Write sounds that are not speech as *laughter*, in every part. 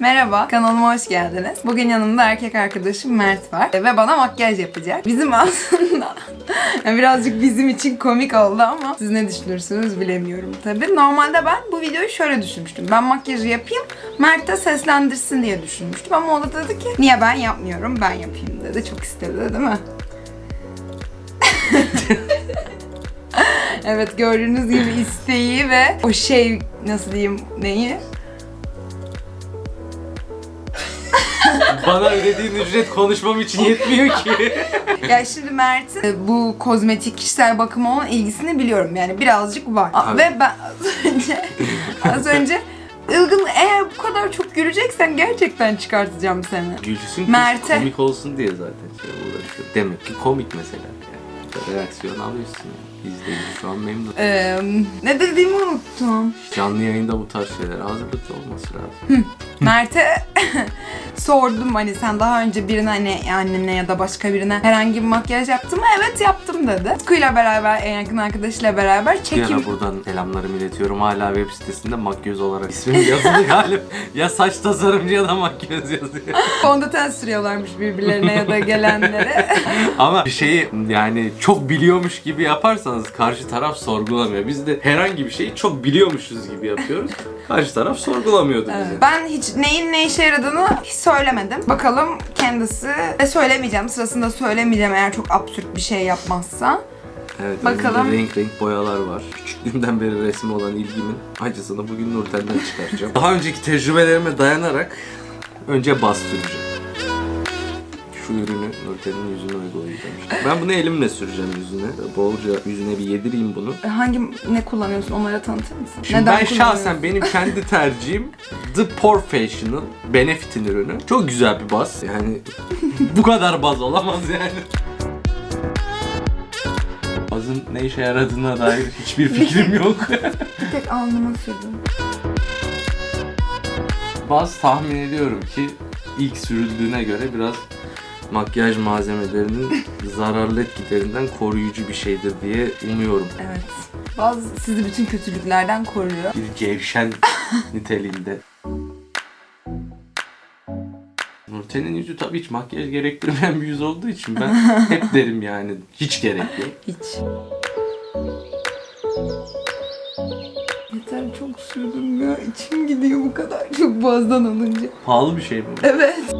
Merhaba, kanalıma hoş geldiniz. Bugün yanımda erkek arkadaşım Mert var ve bana makyaj yapacak. Bizim aslında *laughs* birazcık bizim için komik oldu ama siz ne düşünürsünüz bilemiyorum tabii. Normalde ben bu videoyu şöyle düşünmüştüm. Ben makyajı yapayım, Mert de seslendirsin diye düşünmüştüm ama o da dedi ki niye ben yapmıyorum, ben yapayım dedi. Çok istedi değil mi? *laughs* evet gördüğünüz gibi isteği ve o şey nasıl diyeyim neyi? Bana ödediğin ücret konuşmam için yetmiyor ki. *laughs* Ya şimdi Mert'in e, bu kozmetik kişisel bakıma olan ilgisini biliyorum yani birazcık var. Tabii. Ve ben *laughs* az önce az önce Ilgın eğer bu kadar çok güleceksen gerçekten çıkartacağım seni. Gülsün Mert'e. komik olsun diye zaten şey uğraşıyor. Demek ki komik mesela. Yani. Reaksiyon alıyorsun yani. İzleyici şu an memnun. Ee, ne dediğimi unuttum. Canlı yayında bu tarz şeyler hazırlıklı olması lazım. Mert'e *laughs* sordum hani sen daha önce birine hani annene ya da başka birine herhangi bir makyaj yaptın mı? Evet yaptım dedi. Kuyla beraber en yakın arkadaşıyla beraber çekim ara buradan selamlarımı iletiyorum. Hala web sitesinde makyöz olarak ismim yazılı *laughs* galiba. ya saç tasarımcı ya da makyöz yazıyor. *laughs* fondöten sürüyorlarmış birbirlerine ya da gelenlere. *laughs* Ama bir şeyi yani çok biliyormuş gibi yaparsanız karşı taraf sorgulamıyor. Biz de herhangi bir şeyi çok biliyormuşuz gibi yapıyoruz. Karşı taraf sorgulamıyordu bizi. Evet. Ben hiç neyin ne işe yaradığını hiç söylemedim. Bakalım kendisi ve söylemeyeceğim. Sırasında söylemeyeceğim eğer çok absürt bir şey yapmazsa. Evet, Bakalım. renk renk boyalar var. Küçüklüğümden beri resme olan ilgimin acısını bugün Nurten'den çıkaracağım. Daha önceki tecrübelerime dayanarak önce bas süreceğim. Şu ürünü Nurten'in yüzüne uygulayacağım. işte. Ben bunu elimle süreceğim yüzüne. Bolca yüzüne bir yedireyim bunu. E, Hangi ne kullanıyorsun? Onlara tanıtır mısın? Şimdi ben kullanıyorsun? şahsen benim kendi tercihim The Professional Benefit'in ürünü. Çok güzel bir baz. Yani bu kadar baz olamaz yani. Bazın ne işe yaradığına dair hiçbir fikrim yok. *laughs* Bir tek alnıma sürdüm. Baz tahmin ediyorum ki ilk sürüldüğüne göre biraz makyaj malzemelerinin zararlı etkilerinden koruyucu bir şeydir diye umuyorum. Evet. Bazı sizi bütün kötülüklerden koruyor. Bir cevşen *laughs* niteliğinde. Nurten'in yüzü tabii hiç makyaj gerektirmeyen bir yüz olduğu için ben *laughs* hep derim yani hiç gerek yok. Hiç. Yeter çok sürdüm ya. İçim gidiyor bu kadar çok bazdan alınca. Pahalı bir şey bu. Evet.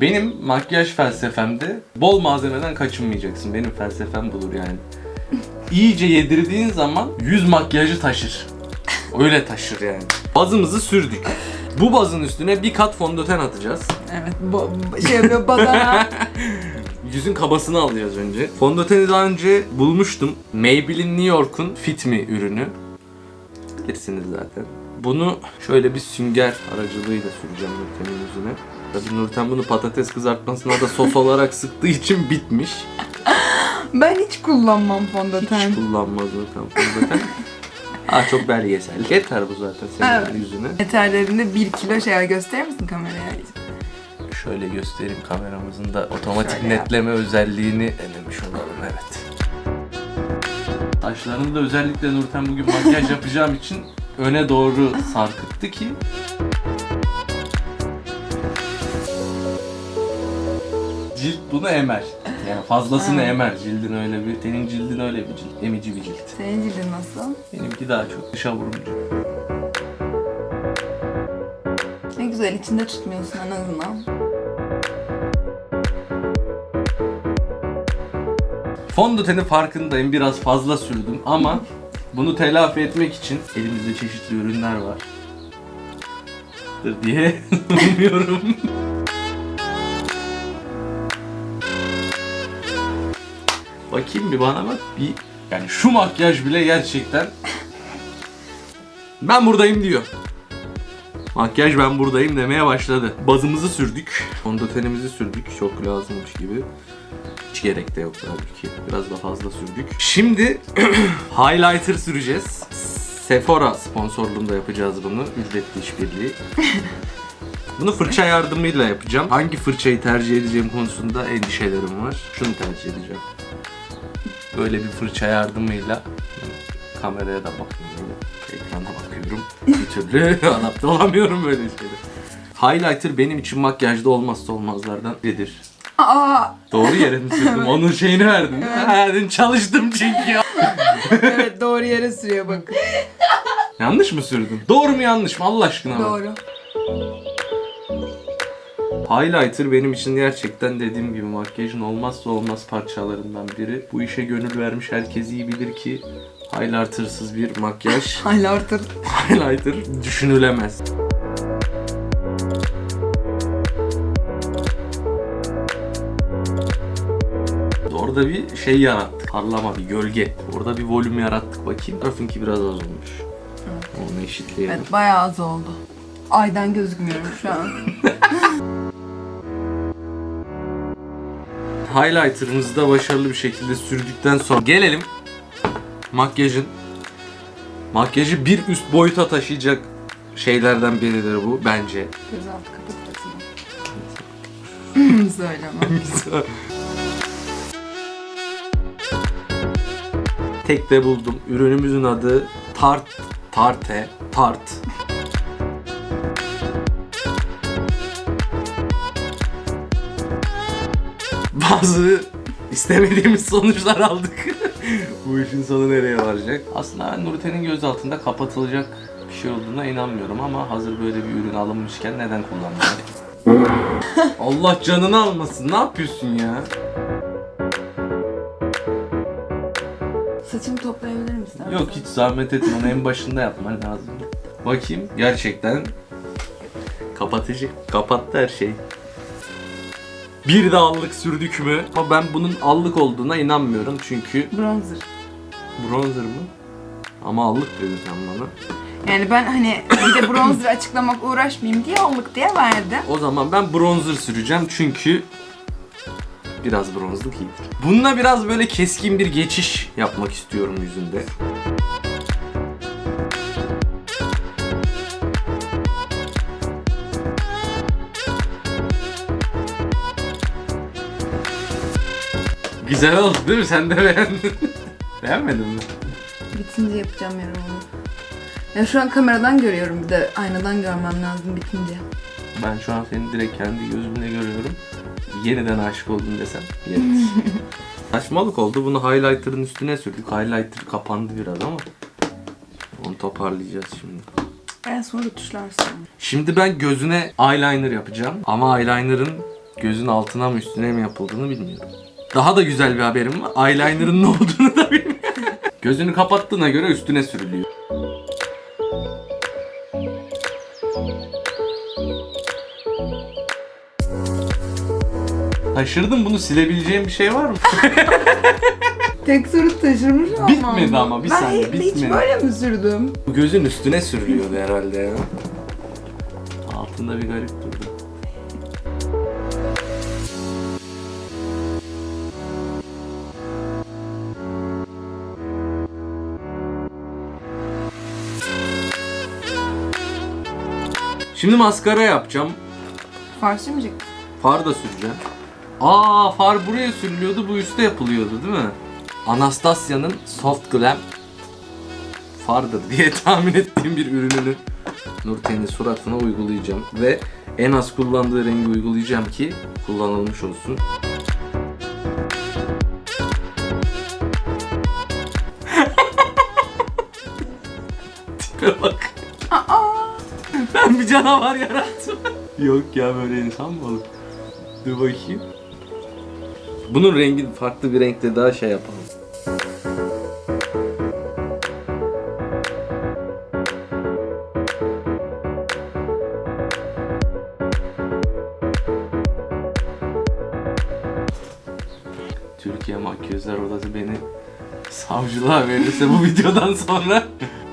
Benim makyaj felsefemde bol malzemeden kaçınmayacaksın. Benim felsefem budur yani. İyice yedirdiğin zaman yüz makyajı taşır. Öyle taşır yani. Bazımızı sürdük. Bu bazın üstüne bir kat fondöten atacağız. Evet. Bu- şey yapıyor badana. *laughs* Yüzün kabasını alacağız önce. Fondöteni daha önce bulmuştum. Maybelline New York'un Fit Me ürünü. Bilirsiniz zaten. Bunu şöyle bir sünger aracılığıyla süreceğim Nurten'in yüzüne. Tabii Nurten bunu patates kızartmasına da sos olarak sıktığı için bitmiş. ben hiç kullanmam fondöten. Hiç kullanmaz Nurten fondöten. *laughs* Aa çok belgesel. Yeter bu zaten senin Evet. yüzüne. Yeterlerinde bir kilo şey gösterir misin kameraya? Şöyle göstereyim kameramızın da otomatik Şöyle yap. netleme özelliğini denemiş olalım evet. Saçlarını da özellikle Nurten bugün makyaj yapacağım için öne doğru sarkıttı ki cilt bunu emer. Yani fazlasını emer. Cildin öyle bir, senin cildin öyle bir cilt, emici bir cilt. Senin cildin nasıl? Benimki daha çok dışa vurumcu. Ne güzel içinde tutmuyorsun en azından. Fondötenin farkındayım biraz fazla sürdüm ama bunu telafi etmek için elimizde çeşitli ürünler var. diye *laughs* umuyorum. Bakayım bir bana bak. Bir yani şu makyaj bile gerçekten ben buradayım diyor. Makyaj ben buradayım demeye başladı. Bazımızı sürdük. Fondötenimizi sürdük. Çok lazımmış gibi. Hiç gerek de yok tabii ki. Biraz da fazla sürdük. Şimdi *clears throat* highlighter süreceğiz. Sephora sponsorluğunda yapacağız bunu. Ücretli işbirliği. Bunu fırça yardımıyla yapacağım. Hangi fırçayı tercih edeceğim konusunda endişelerim var. Şunu tercih edeceğim. Böyle bir fırça yardımıyla kameraya da bakmıyorum. Ekrana bakıyorum. Bir türlü *laughs* adapte olamıyorum böyle şeylere. Highlighter benim için makyajda olmazsa olmazlardan biridir. Aa, Doğru yere mi sürdüm? Onun şeyini. Ha, dedim, çalıştım çünkü evet doğru yere sürüyor bakın. Yanlış mı sürdüm? Doğru mu yanlış mı Allah aşkına bak. Doğru. Highlighter benim için gerçekten dediğim gibi makyajın olmazsa olmaz parçalarından biri. Bu işe gönül vermiş herkes iyi bilir ki highlighter'sız bir makyaj, *laughs* Highlighter. highlighter düşünülemez. Orada bir şey yarattık. Parlama, bir gölge. Orada bir volüm yarattık bakayım. Tarafınki biraz az olmuş. Onu eşitleyelim. Evet bayağı az oldu. Aydan gözükmüyorum şu an. *laughs* Highlighter'ımızı da başarılı bir şekilde sürdükten sonra gelelim makyajın. Makyajı bir üst boyuta taşıyacak şeylerden biridir bu bence. Gözaltı kapatırsın. *laughs* Söyleme. Tek de buldum. Ürünümüzün adı Tarte. Tarte. Tart. Bazı istemediğimiz sonuçlar aldık. *laughs* Bu işin sonu nereye varacak? Aslında ben Nurten'in göz altında kapatılacak bir şey olduğuna inanmıyorum ama hazır böyle bir ürün alınmışken neden kullanmayalım? *laughs* Allah canını almasın. Ne yapıyorsun ya? Saçımı toplayabilir misin? Yok hiç zahmet etme onu en başında yapman lazım. Bakayım gerçekten kapatıcı. Kapattı her şey. Bir de allık sürdük mü? Ama ben bunun allık olduğuna inanmıyorum çünkü Bronzer. bronzer mı? Ama allık dedin sen bana. Yani ben hani bir de bronzer açıklamak uğraşmayayım diye allık diye verdim. O zaman ben bronzer süreceğim çünkü biraz bronzluk iyidir. Bununla biraz böyle keskin bir geçiş yapmak istiyorum yüzünde. Güzel oldu değil mi? Sen de beğendin. *laughs* Beğenmedin mi? Bitince yapacağım yorumumu. Ya şu an kameradan görüyorum bir de aynadan görmem lazım bitince. Ben şu an seni direkt kendi gözümle görüyorum. Yeniden aşık oldum desem. Yes. *laughs* Saçmalık oldu. Bunu highlighter'ın üstüne sürdük. Highlighter kapandı biraz ama. Onu toparlayacağız şimdi. En sonra tuşlarsın. Şimdi ben gözüne eyeliner yapacağım. Ama eyeliner'ın gözün altına mı üstüne mi yapıldığını bilmiyorum. Daha da güzel bir haberim var. Eyeliner'ın ne olduğunu da bilmiyorum. Gözünü kapattığına göre üstüne sürülüyor. Taşırdım bunu silebileceğim bir şey var mı? *laughs* Tek soru taşırmış ama. Bitmedi ama, bir ben saniye, hiç bitmedi. böyle mi sürdüm? Bu gözün üstüne sürülüyordu herhalde ya. Altında bir garip durdu. Şimdi maskara yapacağım. Far sürmeyecek. Far da süreceğim. Aa far buraya sürülüyordu, bu üstte yapılıyordu değil mi? Anastasia'nın Soft Glam fardır diye *laughs* tahmin ettiğim bir ürününü Nurten'in suratına uygulayacağım. Ve en az kullandığı rengi uygulayacağım ki kullanılmış olsun. Canavar yarattım. Yok ya böyle insan mı olur? Dur bakayım. Bunun rengi farklı bir renkte daha şey yapalım. Türkiye Makyözler Odası beni savcılığa verirse bu videodan sonra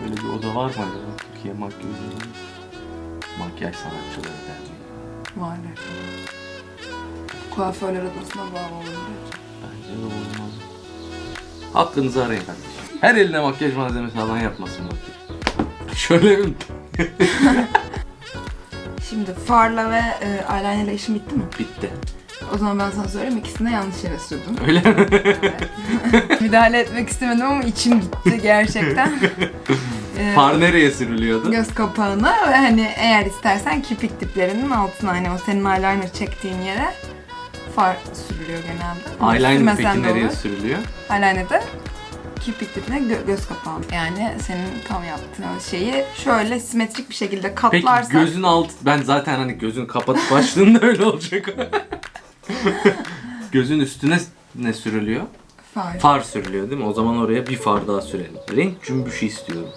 böyle bir oda var mı acaba? Türkiye Makyözler Odası. Makyaj Sanatçıları Derneği. Varlar. Kuaförler odasına bağlı olabilir. Bence de olmaz. Hakkınızı arayın kardeşim. Her eline makyaj malzemesi alan yapmasın makyaj. Şöyle mi? *laughs* Şimdi farla ve e, eyeliner işim bitti mi? Bitti. O zaman ben sana söyleyeyim ikisini de yanlış yere sürdüm. Öyle mi? Evet. *laughs* Müdahale etmek istemedim ama içim gitti gerçekten. *laughs* Ee, Far nereye sürülüyordu? göz kapağına ve hani eğer istersen kirpik diplerinin altına hani o senin eyeliner çektiğin yere far sürülüyor genelde. Ama Eyeliner sürmesen peki de nereye olur. sürülüyor? Eyeliner'da kirpik dibine gö- göz kapağı. Yani senin tam yaptığın şeyi şöyle simetrik bir şekilde Peki katlarsan gözün alt... Ben zaten hani gözün kapatıp *laughs* başlığında öyle olacak. *laughs* gözün üstüne ne sürülüyor? far. Far sürülüyor değil mi? O zaman oraya bir far daha sürelim. Renk cümbüşü istiyorum.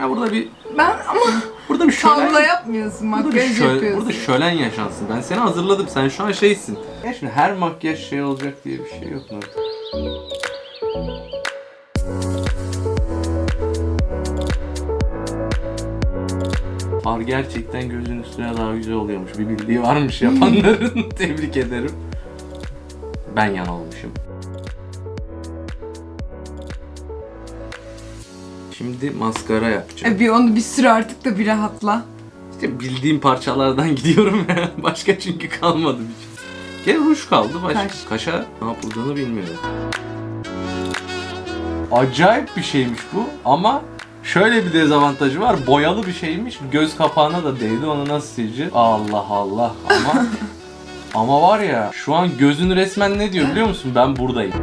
Ya burada bir Ben ama burada bir şölen, tablo yapmıyorsun, burada bir makyaj şölen, yapıyorsun. burada şölen yaşansın. Ben seni hazırladım. Sen şu an şeysin. Ya şimdi her makyaj şey olacak diye bir şey yok mu? Far gerçekten gözün üstüne daha güzel oluyormuş. Bir bildiği varmış yapanların. *laughs* Tebrik ederim. Ben yanılmışım. Şimdi maskara yapacağım. E bir onu bir sür artık da bir rahatla. İşte bildiğim parçalardan *laughs* gidiyorum ya. Başka çünkü kalmadı bir şey. Gene ruj kaldı. Başka Kaş. kaşa ne yapıldığını bilmiyorum. Acayip bir şeymiş bu ama şöyle bir dezavantajı var. Boyalı bir şeymiş. Göz kapağına da değdi. Onu nasıl sileceğiz? Allah Allah ama *laughs* ama var ya şu an gözün resmen ne diyor biliyor musun? Ben buradayım.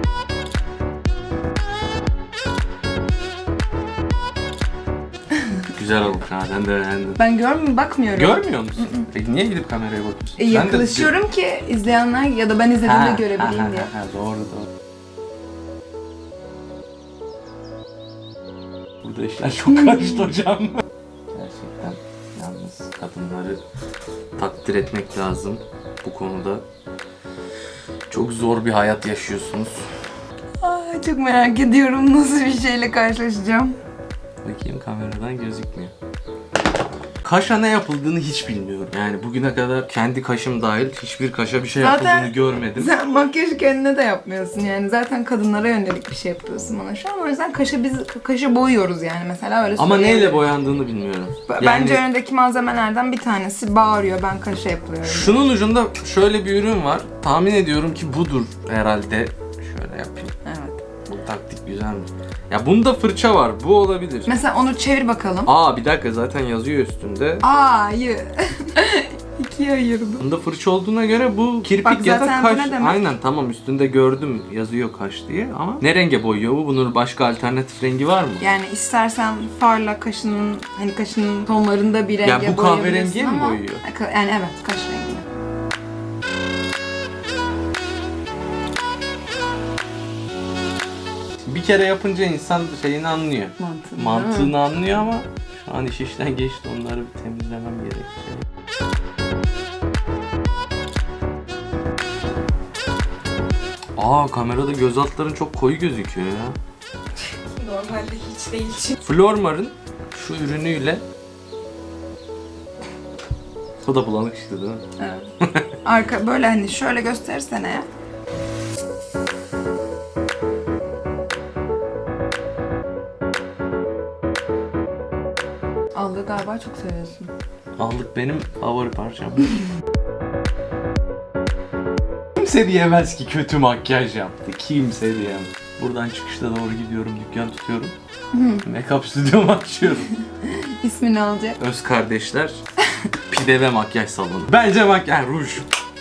Güzel olmuş ha. Ben de beğendim. Ben görmüyorum, bakmıyorum. Görmüyor musun? Peki niye gidip kameraya bakıyorsun? E, Ben de- yaklaşıyorum ki izleyenler ya da ben izlediğimde Ha, görebileyim ha, diye. ha, doğru doğru. Burada işler çok *laughs* karıştı hocam. Gerçekten yalnız kadınları takdir etmek lazım bu konuda. Çok zor bir hayat yaşıyorsunuz. Ay, çok merak ediyorum nasıl bir şeyle karşılaşacağım. Bakayım kameradan gözükmüyor. Kaşa ne yapıldığını hiç bilmiyorum. Yani bugüne kadar kendi kaşım dahil hiçbir kaşa bir şey Zaten- yapıldığını görmedim. Sen makyajı kendine de yapmıyorsun yani zaten kadınlara yönelik bir şey yapıyorsun bana şu an o yüzden kaşı biz kaşı boyuyoruz yani mesela öyle Ama söyleyebilirim. neyle boyandığını bilmiyorum. B- Yani Bence önündeki malzemelerden bir tanesi bağırıyor ben kaşa yapıyorum. şunun ucunda şöyle bir ürün var. Tahmin ediyorum ki budur herhalde. Şöyle yapayım. Bu taktik güzelmiş. Ya bunda fırça var. Bu olabilir. Mesela onu çevir bakalım. Aa bir dakika zaten yazıyor üstünde. A'yı *laughs* ikiye ayırdım. Bunda fırça olduğuna göre bu kirpik Bak ya da zaten bu kaş. ne demek? Aynen tamam üstünde gördüm yazıyor kaş diye ama ne renge boyuyor bu? Bunun başka alternatif rengi var mı? Yani istersen farla kaşının hani kaşının tonlarında bir renge Ya bu boyayabilirsin kahverengiye mi ama- boyuyor? Yani evet kaş rengine. Bir kere yapınca insan şeyini anlıyor. Mantığını. Mantığını anlıyor ama şu an iş işten geçti onları bir temizlemem gerekecek. Aa kamerada göz altların çok koyu gözüküyor ya. Normalde hiç değil. Flormar'ın şu ürünüyle Bu da bulanık işte değil mi? Evet. Arka böyle hani şöyle gösterirsene ya. Aldığı galiba çok seviyorsun. Aldık benim favori parçam. *laughs* Kimse diyemez ki kötü makyaj yaptı. Kimse diyemez. Buradan çıkışta doğru gidiyorum, dükkan tutuyorum. Make-up stüdyomu açıyorum. *laughs* İsmini alacak. Öz kardeşler pide ve makyaj salonu. Bence makyaj ruj.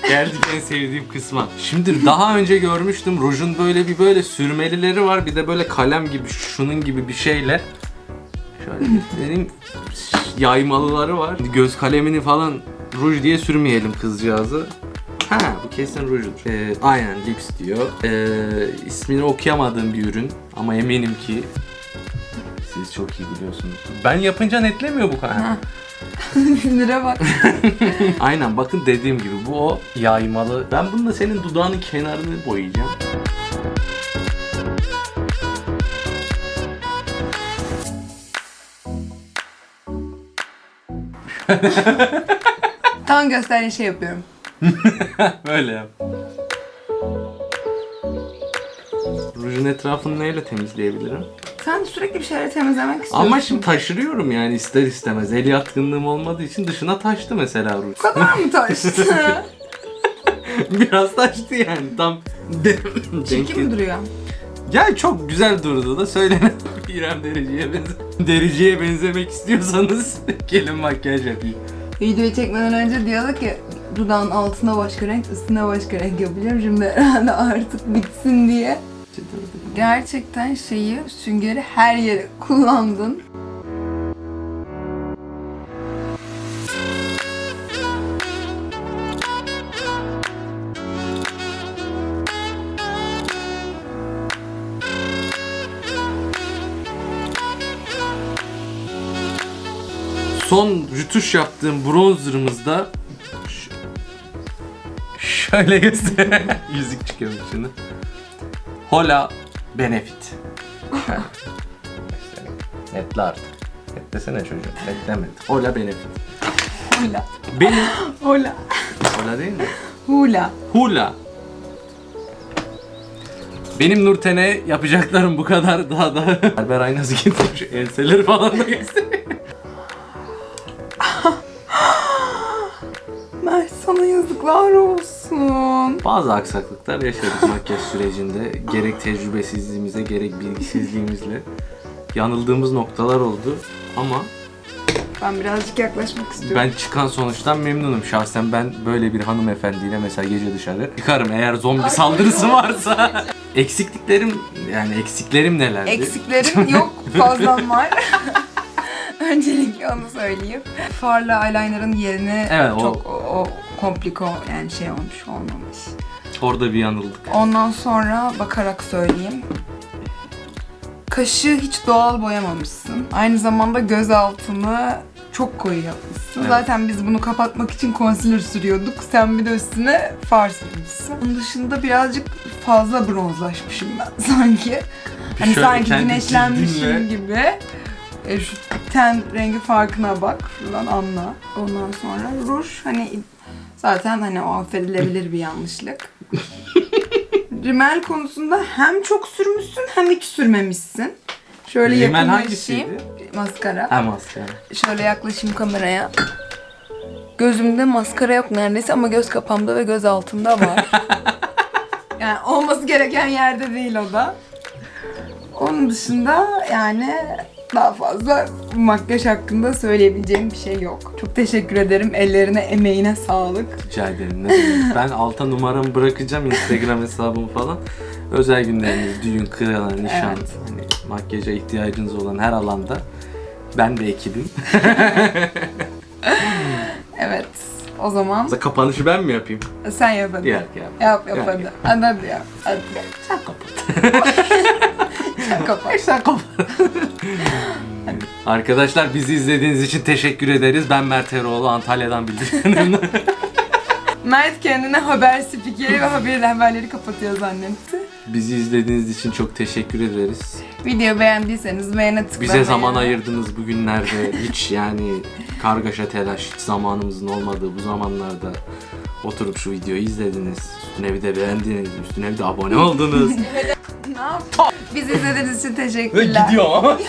Geldik en sevdiğim kısma. Şimdi daha önce görmüştüm rujun böyle bir böyle sürmelileri var. Bir de böyle kalem gibi şunun gibi bir şeyle. Şöyle göstereyim. Yaymalıları var. Göz kalemini falan ruj diye sürmeyelim kızcağızı. Ha bu kesin rujdur. Ee, aynen lüks diyor. Ee, ismini okuyamadığım bir ürün ama eminim ki siz çok iyi biliyorsunuz. Ben yapınca netlemiyor bu kadar. Sinire *laughs* bak. *laughs* Aynen bakın dediğim gibi bu o yaymalı. Ben bununla senin dudağının kenarını boyayacağım. *laughs* Tam gösterdiğin şey yapıyorum. *laughs* Böyle yap. Rujun etrafını neyle temizleyebilirim? Sen sürekli bir şeyleri temizlemek istiyorsun. Ama şimdi taşırıyorum yani ister istemez. El yatkınlığım olmadığı için dışına taştı mesela ruj. Bu kadar mı taştı? *laughs* Biraz taştı yani tam Çirkin mi duruyor? Ya çok güzel durdu da söylenen İrem Derici'ye benze Derici'ye benzemek istiyorsanız gelin makyaj yapayım. Videoyu çekmeden önce diyorduk ki dudağın altına başka renk, üstüne başka renk yapacağım. Şimdi herhalde artık bitsin diye. Gerçekten şeyi, süngeri her yere kullandın. Son rütuş yaptığım bronzerımızda şöyle göster. *laughs* Yüzük çıkıyor şimdi. Hola Benefit. *laughs* Netle artık. Netlesene çocuğum. Netlemedi. Hola Benefit. Hula. Benim... *laughs* Hula. Hola değil mi? Hula. Hula. Benim Nurten'e yapacaklarım bu kadar daha da. Berber aynası getirmiş enseleri falan da gösteriyor. Yazıklar olsun. Bazı aksaklıklar yaşadık makyaj sürecinde. Gerek tecrübesizliğimize gerek bilgisizliğimizle yanıldığımız noktalar oldu. Ama Ben birazcık yaklaşmak istiyorum. ben çıkan sonuçtan memnunum. Şahsen ben böyle bir hanımefendiyle mesela gece dışarı çıkarım eğer zombi saldırısı varsa. Eksikliklerim yani eksiklerim nelerdi? Eksiklerim yok, fazlam var. *laughs* Öncelikle onu söyleyeyim. Farla eyeliner'ın yerine Evet, o- çok o, o kompliko yani şey olmuş olmamış. Orada bir yanıldık. Ondan sonra bakarak söyleyeyim. Kaşı hiç doğal boyamamışsın. Aynı zamanda göz altını çok koyu yapmışsın. Evet. Zaten biz bunu kapatmak için concealer sürüyorduk. Sen bir de üstüne far sürmüşsün. Onun dışında birazcık fazla bronzlaşmışım ben *laughs* sanki. Hani Şöyle sanki güneşlenmişim gibi. E, şu ten rengi farkına bak. Şuradan anla. Ondan sonra ruj hani zaten hani o affedilebilir bir yanlışlık. *laughs* Rimel konusunda hem çok sürmüşsün hem hiç sürmemişsin. Şöyle Rimel yakınlaşayım. hangisiydi? Maskara. Ha maskara. Şöyle yaklaşayım kameraya. Gözümde maskara yok neredeyse ama göz kapağımda ve göz altımda var. *laughs* yani olması gereken yerde değil o da. Onun dışında yani daha fazla makyaj hakkında söyleyebileceğim bir şey yok. Çok teşekkür ederim. Ellerine, emeğine sağlık. Rica ederim. Ne demek. *laughs* ben alta numaramı bırakacağım Instagram hesabımı falan. Özel günleriniz, düğün, kına, nişan, Evet. hani makyaja ihtiyacınız olan her alanda ben de ekibim. *laughs* Evet. O zaman Kapanışı ben mi yapayım? sen yap hadi. Yok ya. Yap yap Yok, hadi. Hadi hadi yap. Hadi. Sen kapat. *laughs* Sen kapat. *laughs* Arkadaşlar bizi izlediğiniz için teşekkür ederiz. Ben Mert Eroğlu, Antalya'dan bildiriyorum. *laughs* Mert kendine haber spikeri ve haber haberleri kapatıyor zannetti. bizi izlediğiniz için çok teşekkür ederiz. Video beğendiyseniz beğene tıklamayı. Bize zaman ayırdınız bugünlerde. Hiç yani kargaşa telaş, hiç zamanımızın olmadığı bu zamanlarda oturup şu videoyu izlediniz. Üstüne bir de beğendiniz, üstüne bir de abone oldunuz. *laughs* Ne yaptın? Bizi izlediğiniz için teşekkürler. ama. *laughs*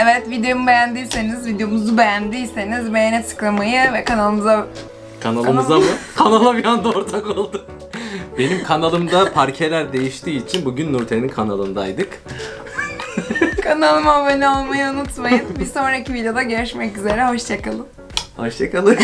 Evet videomu beğendiyseniz, videomuzu beğendiyseniz beğene tıklamayı ve kanalımıza Kanalımıza mı? *laughs* Kanala bir anda ortak oldu. Benim kanalımda parkeler değiştiği için bugün Nurten'in kanalındaydık. *laughs* kanalıma abone olmayı unutmayın. Bir sonraki videoda görüşmek üzere. Hoşçakalın. Hoşçakalın.